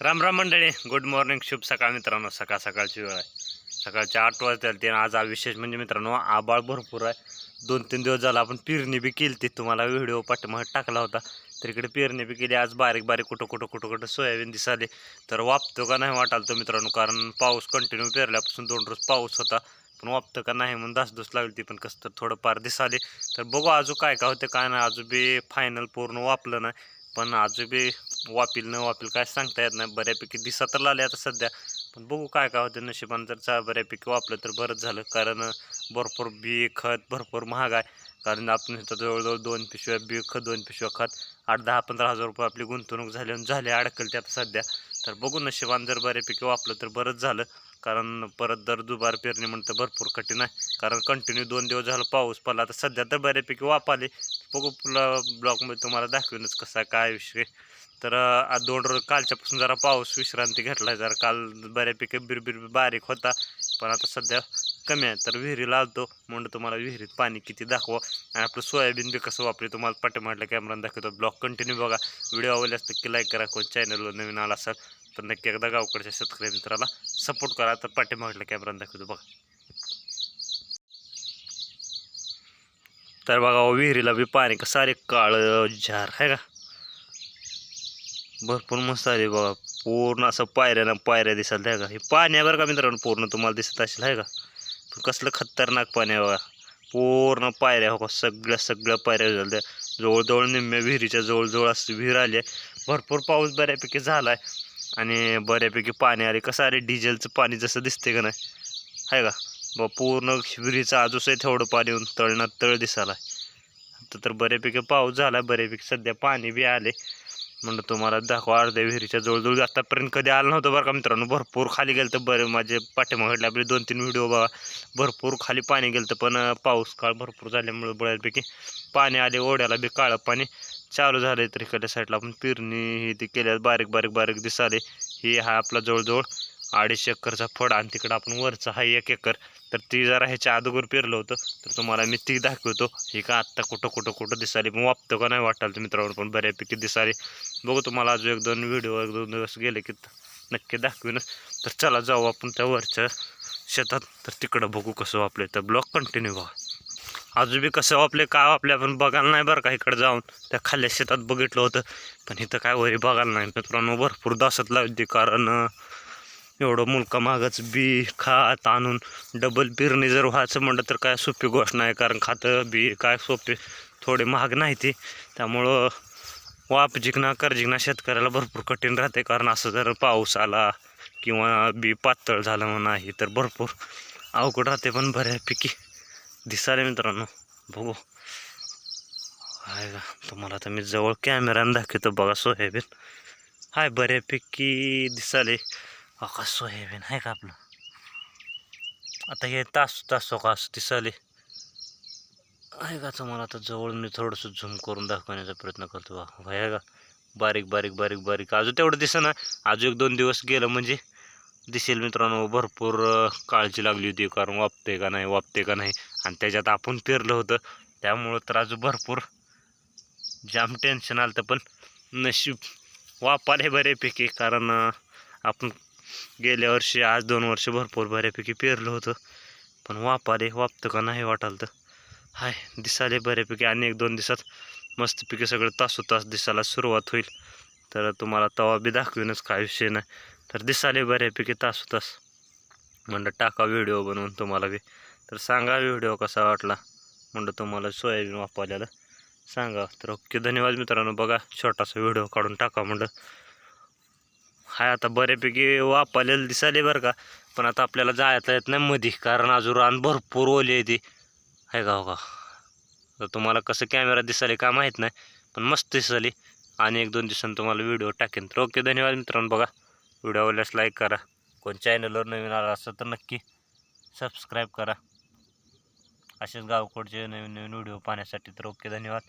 राम राम मंडळी good morning शुभ सकाळ मित्रांनो. सकाळ सकाळची वेळ आहे. सकाळच्या आठ वाजता ते आज विशेष म्हणजे मित्रांनो आबाळ भरपूर आहे. दोन तीन दिवस झाला आपण पेरणी बी केली ती तुम्हाला व्हिडिओ पाठीमागे टाकला होता. तर इकडे पेरणी बी केली. आज बारीक बारीक कुठं कुठं कुठं कुठं सोयाबीन दिसाले तर वापतो का नाही वाटाल तो मित्रांनो कारण पाऊस कंटिन्यू पेरल्यापासून दोन रोज पाऊस होता. पण वापतं का नाही म्हणून दास दुस लागली ती पण कसं तर थोडंफार दिसाले तर बघू अजून काय काय होतं काय नाही. अजून बी फायनल पूर्ण वापलं नाही. पण अजून बी वापील न वापील काय सांगता येत नाही. बऱ्यापैकी दिसा तर लागले आता सध्या. पण बघू काय काय होतं नशिबानं. जर चा बऱ्यापैकी वापलं तर बरंच झालं. कारण भरपूर बी खत भरपूर महाग आहे. कारण आपण इथं जवळजवळ दोन पिशव्या बी खत दोन पिशव्या खत आठ दहा पंधरा हजार रुपये आपली गुंतवणूक झाली आणि झाली अडकलते आता सध्या. तर बघू नशिबान जर बऱ्यापैकी वापलं तर बरंच झालं. कारण परत दर दुबार पेरणी म्हणतं भरपूर कठीण आहे. कारण कंटिन्यू दोन दिवस झालं पाऊस पडला. आता सध्या तर बऱ्यापैकी वाप आले. बघू ब्लॉगमध्ये तुम्हाला दाखवूनच कसा काय विषय. तर आज दोन रोज कालच्यापासून जरा पाऊस विश्रांती घेतला जरा काल बऱ्यापैकी बिरबिर बारीक होता पण आता सध्या कमी आहे. तर विहिरीला आलतो. म्हणून तुम्हाला विहिरीत पाणी किती दाखवा आणि आपलं सोयाबीन बी कसं वापरे तुम्हाला पाठीमागल्या कॅमेरा दाखवतो. ब्लॉग कंटिन्यू बघा. व्हिडिओ आवडल्यास नक्की लाईक करा. कोण चॅनलवर नवीन आला असाल तर नक्की एकदा गावकडच्या शेतकरी मित्राला सपोर्ट करा. तर पाठीमागल्या कॅमेरा दाखवतो बघा. तर बघा विहिरीला बी पाणी कसं आले काळं झार आहे का? भरपूर मस्त आहे बघा पूर्ण असं पायऱ्यानं पायऱ्या दिसाल आहे का? हे पाणी बरं का मित्रांनो पूर्ण तुम्हाला दिसत असेल आहे का? पण कसलं खतरनाक पाणी आहे बघा. पूर्ण पायऱ्या हो का सगळ्या सगळ्या पायऱ्या झाल्या. जवळजवळ निम्म्या विहिरीच्या जवळजवळ असं विहीर आली आहे. भरपूर पाऊस बऱ्यापैकी झाला आहे. आणि बऱ्यापैकी पाणी आले. कसं आले डिझेलचं पाणी जसं दिसते का नाही? आहे का? ब पूर्ण विहिरीचं आजूस आहे तेवढं पाणी येऊन तळणात तळ दिसायला. आता तर बऱ्यापैकी पाऊस झाला बऱ्यापैकी सध्या पाणी बी आले. म्हणलं तुम्हाला दाखवा अर्ध्या विहिरीच्या जवळजवळ आत्तापर्यंत कधी आलं नव्हतं बरं का मित्रांनो. भरपूर खाली गेलं तर बरं माझे पाठीमागडले आपले दोन तीन व्हिडिओ बघा. भरपूर खाली पाणी गेलं तर पण पाऊस काळ भरपूर झाल्यामुळे बऱ्यापैकी पाणी आले ओढ्याला बी काळं पाणी चालू झालं तर इकडल्या साईडला आपण पेरणी ही ती केल्या बारीक बारीक बारीक दिसाले ही हा आपला जवळजवळ अडीचशे एकरचा फड आणि तिकडं आपण वरचा हा एक एकर. तर ती जरा ह्याच्या अगोदर पेरलं होतं. तर तुम्हाला मी ती दाखवतो. ही का आत्ता कुठं कुठं कुठं दिसाली मग वापतो का नाही वाटाल तर मित्रांनो पण बऱ्यापैकी दिसाली बघू तुम्हाला अजून एक दोन व्हिडिओ एक दोन दिवस गेले की नक्की दाखवीनच. तर चला जाऊ आपण त्या वरच्या शेतात. तर तिकडं बघू कसं वापले तर ब्लॉक कंटिन्यू व्हा अजून बी कसं वापले काय वापले आपण बघायला नाही बरं का इकडं जाऊन. त्या खाल्ल्या शेतात बघितलं होतं. पण इथं काय वरी बघायला नाही मित्रांनो. भरपूर दासत लावते कारण एवढं मुलका मागच बी खात आणून डबल पेरणी जर व्हायचं म्हणलं तर काय सोपी गोष्ट नाही. कारण खातं बी काय सोपे थोडे महाग नाही ते. त्यामुळं वाप जिंकणं कर जिंकणं शेतकऱ्याला भरपूर कठीण राहते. कारण असं जर पाऊस आला किंवा बी पातळ झालं नाही तर भरपूर अवघड राहते पण बऱ्यापैकी. दिसाले मित्रांनो बघू. आहे का? तुम्हाला तर मी जवळ कॅमेऱ्यानं दाखवतो बघा सोयाबीन हाय बऱ्यापैकी दिसाले का सोयाबीन आहे का आपलं आता हे तास तास का दिसाले आहे का तुम्हाला आता जवळ मी थोडंसं झूम करून दाखवण्याचा प्रयत्न करतो बा आहे का बारीक बारीक बारीक बारीक अजून तेवढं दिसेना अजून एक दोन दिवस गेलं म्हणजे दिसेल मित्रांनो भरपूर काळजी लागली होती कारण वापते का नाही वापते का नाही आणि त्याच्यात आपण पेरलं होतं त्यामुळं तर अजून भरपूर जाम टेन्शन आलं तर पण नशीब वापाले बऱ्यापैकी कारण आपण गेल्या वर्षी आज दोन वर्ष भरपूर बऱ्यापैकी पेरलं होतं. पण वापाले वापतं का नाही वाटाल तर हाय दिसाले बऱ्यापैकी आणि एक दोन दिवसात मस्तपैकी सगळं तासोतास दिसायला सुरुवात होईल. तर तुम्हाला तवा बी दाखवीनच काय विषय नाही. तर दिसाले बऱ्यापैकी तासोतास. म्हणलं टाका व्हिडिओ बनवून तुम्हाला बी. तर सांगा व्हिडिओ कसा वाटला? म्हणलं तुम्हाला सोयाबीन वापरलेलं. सांगा. तर ओके धन्यवाद मित्रांनो. बघा छोटासा व्हिडिओ काढून टाका म्हणलं. हाय आता बऱ्यापैकी वापरलेलं दिसाले बरं का. पण आता आपल्याला जायला येत नाही मध्ये कारण अजून रान भरपूर ओले आहे ती. आहे का हो का? तर तुम्हाला कसं कॅमेरा दिसाले का माहीत नाही पण मस्त दिसाली आणि एक दोन दिवसांनी तुम्हाला व्हिडिओ टाकेन तर ओके धन्यवाद मित्रांनो. बघा व्हिडिओ आवडल्यास लाईक करा. कोण चॅनलवर नवीन आला असं तर नक्की सबस्क्राईब करा. असेच गावकडचे नवीन नवीन व्हिडिओ पाहण्यासाठी तर ओके धन्यवाद.